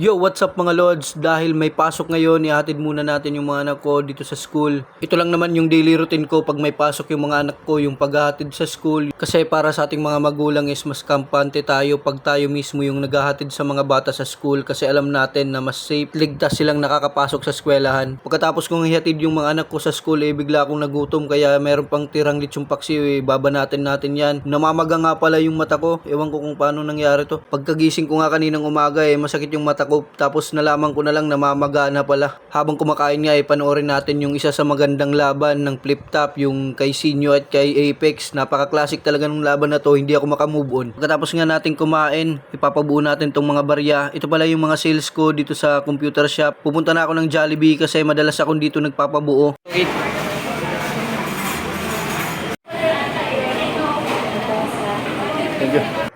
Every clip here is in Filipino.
Yo, what's up mga lods? Dahil may pasok ngayon, ihatid muna natin yung mga anak ko dito sa school. Ito lang naman yung daily routine ko pag may pasok yung mga anak ko, yung paghahatid sa school. Kasi para sa ating mga magulang is mas kampante tayo pag tayo mismo yung naghahatid sa mga bata sa school kasi alam natin na mas safe, ligtas silang nakakapasok sa eskwelahan. Pagkatapos kong ihatid yung mga anak ko sa school, eh bigla akong nagutom kaya meron pang tirang litsong paksiw, eh baba natin natin yan. Namamaga nga pala yung mata ko, ewan ko kung paano nangyari to. Pagkagising ko nga kaninang umaga eh masakit yung mata ko tapos nalaman ko na lang namamaga na pala. Habang kumakain nga eh panoorin natin yung isa sa magandang laban ng flip top yung kay Sinyo at kay Apex. Napaka-classic talaga ng laban na to, hindi ako makamove on. Pagkatapos nga natin kumain, ipapabuo natin tong mga barya. Ito pala yung mga sales ko dito sa computer shop. Pupunta na ako ng Jollibee kasi madalas akong dito nagpapabuo.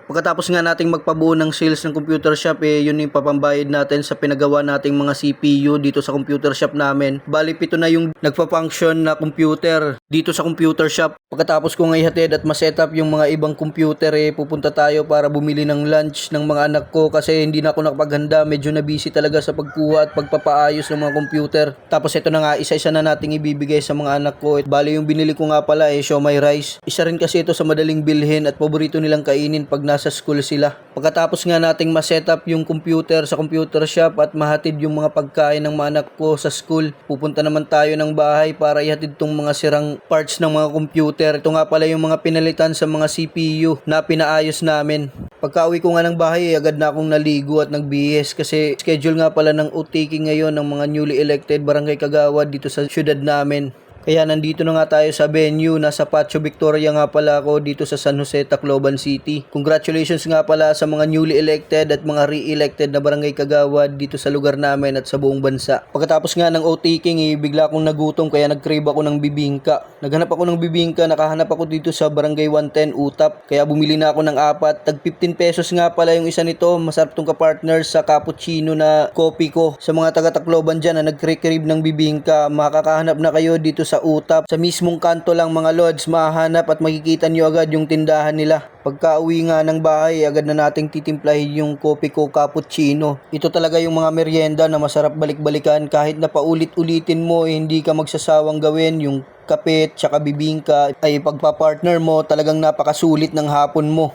Pagkatapos nga nating magpabuo ng sales ng computer shop, eh, yun yung papambayad natin sa pinagawa nating mga CPU dito sa computer shop namin. Bali, pito na yung nagpa-function na computer dito sa computer shop. Pagkatapos ko nga ihatid at ma-setup yung mga ibang computer, eh, pupunta tayo para bumili ng lunch ng mga anak ko kasi hindi na ako nakapaghanda. Medyo na busy talaga sa pagkuha at pagpapaayos ng mga computer. Tapos ito na nga, isa-isa na nating ibibigay sa mga anak ko. Bali, yung binili ko nga pala, eh, siomay rice. Isa rin kasi ito sa madaling bilhin at paborito nilang kainin pag nasa school sila. Pagkatapos nga nating ma-setup yung computer sa computer shop at mahatid yung mga pagkain ng mga anak ko sa school, pupunta naman tayo ng bahay para ihatid tong mga sirang parts ng mga computer. Ito nga pala yung mga pinalitan sa mga CPU na pinaayos namin. Pagka-uwi ko nga ng bahay, eh, agad na akong naligo at nagbihis kasi schedule nga pala ng OTK ngayon ng mga newly elected barangay kagawad dito sa syudad namin. Kaya nandito na nga tayo sa venue, nasa Pacho Victoria nga pala ako dito sa San Jose, Tacloban City. Congratulations nga pala sa mga newly elected at mga re-elected na barangay kagawad dito sa lugar namin at sa buong bansa. Pagkatapos nga ng OTking, eh, bigla akong nagutom kaya nag-crave ako ng bibingka. Naghanap ako ng bibingka, nakahanap ako dito sa barangay 110 Utap. Kaya bumili na ako ng apat. Tag 15 pesos nga pala yung isa nito. Masarap tong ka-partner sa cappuccino na kopi ko. Sa mga taga-Tacloban dyan na nag-crave ng bibingka, makakahanap na kayo dito sa Utap. Sa mismong kanto lang mga lods, mahanap at makikita nyo agad yung tindahan nila. Pagka uwi nga ng bahay, agad na nating titimplahin yung kopi ko cappuccino. Ito talaga yung mga merienda na masarap balik-balikan kahit na paulit-ulitin mo, eh, hindi ka magsasawang gawin yung kapit tsaka bibingka ay pagpa-partner mo talagang napakasulit ng hapon mo.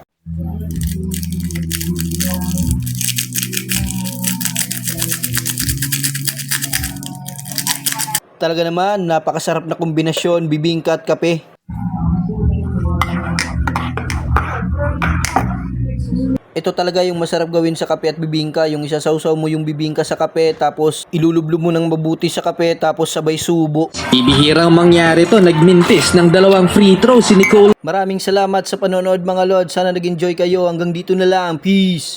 Talaga naman, napakasarap na kombinasyon, bibingka at kape. Ito talaga yung masarap gawin sa kape at bibingka, yung isasawsaw mo yung bibingka sa kape, tapos ilulublob mo ng mabuti sa kape, tapos sabay subo. Bibihirang mangyari to, nagmintis ng dalawang free throw si Nicole. Maraming salamat sa panonood mga lord, sana nag-enjoy kayo, hanggang dito na lang, peace!